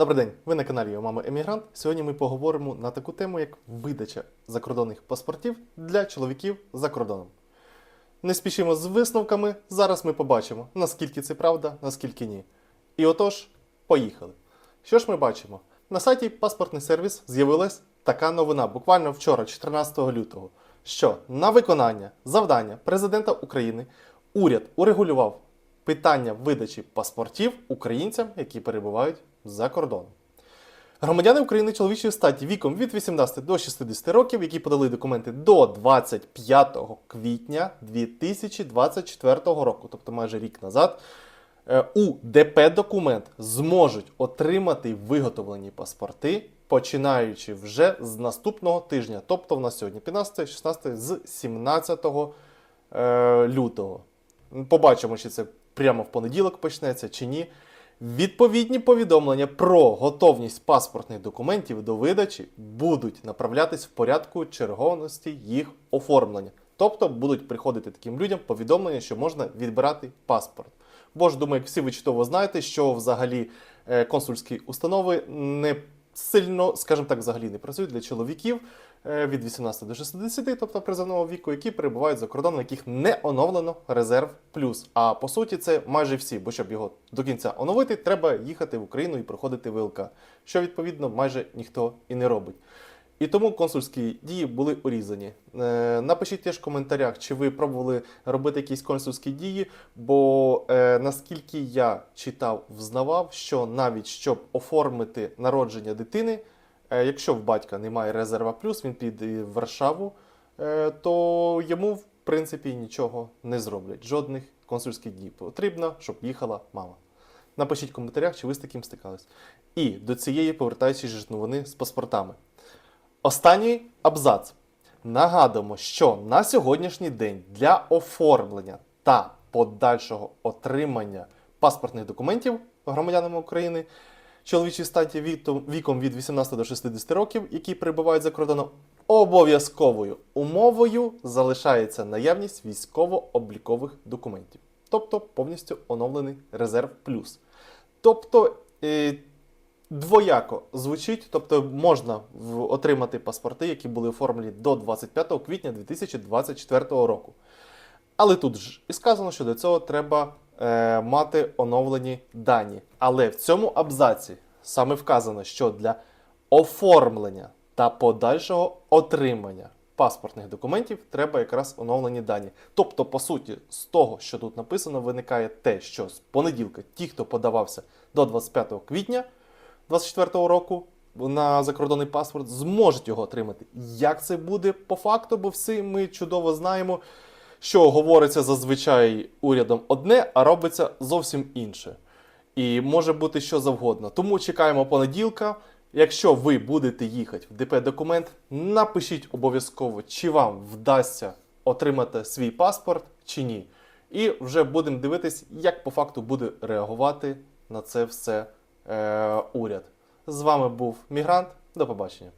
Добрий день, ви на каналі «Я Мама Емігрант. Сьогодні ми поговоримо на таку тему, як видача закордонних паспортів для чоловіків за кордоном. Не спішимо з висновками, зараз ми побачимо, наскільки це правда, наскільки ні. І отож, поїхали. Що ж ми бачимо? На сайті паспортний сервіс з'явилась така новина, буквально вчора, 14 лютого, що на виконання завдання президента України уряд урегулював питання видачі паспортів українцям, які перебувають за кордоном. Громадяни України чоловічої статі віком від 18 до 60 років, які подали документи до 25 квітня 2024 року, тобто майже рік назад, е, у ДП документ зможуть отримати виготовлені паспорти, починаючи вже з наступного тижня, тобто в нас сьогодні 15, 16, з 17 е, лютого. Побачимо, чи це прямо в понеділок почнеться чи ні. Відповідні повідомлення про готовність паспортних документів до видачі будуть направлятись в порядку чергованості їх оформлення. Тобто будуть приходити таким людям повідомлення, що можна відбирати паспорт. Бо ж думаю, всі ви чудово знаєте, що взагалі е, консульські установи не сильно, скажімо так, взагалі не працюють для чоловіків від 18 до 60, тобто призовного віку, які перебувають за кордоном, яких не оновлено резерв плюс. А по суті, це майже всі, бо щоб його до кінця оновити, треба їхати в Україну і проходити ВЛК, що відповідно майже ніхто і не робить. І тому консульські дії були урізані. Е, напишіть теж в коментарях, чи ви пробували робити якісь консульські дії, бо е, наскільки я читав, взнавав, що навіть щоб оформити народження дитини, е, якщо в батька немає резерва плюс, він піде в Варшаву, е, то йому в принципі нічого не зроблять. Жодних консульських дій. Потрібно, щоб їхала мама. Напишіть в коментарях, чи ви з таким стикались. І до цієї повертаючись новини з паспортами. Останній абзац. Нагадуємо, що на сьогоднішній день для оформлення та подальшого отримання паспортних документів громадянами України чоловічій статі віком від 18 до 60 років, які перебувають за кордоном, обов'язковою умовою залишається наявність військово-облікових документів, тобто повністю оновлений резерв плюс. Тобто е, двояко звучить, тобто можна отримати паспорти, які були оформлені до 25 квітня 2024 року. Але тут ж і сказано, що до цього треба е, мати оновлені дані. Але в цьому абзаці саме вказано, що для оформлення та подальшого отримання паспортних документів треба якраз оновлені дані. Тобто, по суті, з того, що тут написано, виникає те, що з понеділка ті, хто подавався до 25 квітня 2024 року на закордонний паспорт, зможуть його отримати. Як це буде по факту? Бо всі ми чудово знаємо, що говориться зазвичай урядом одне, а робиться зовсім інше. І може бути що завгодно. Тому чекаємо понеділка. Якщо ви будете їхати в ДП документ, напишіть обов'язково, чи вам вдасться отримати свій паспорт чи ні. І вже будемо дивитись, як по факту буде реагувати на це все е, уряд. З вами був Мігрант. До побачення.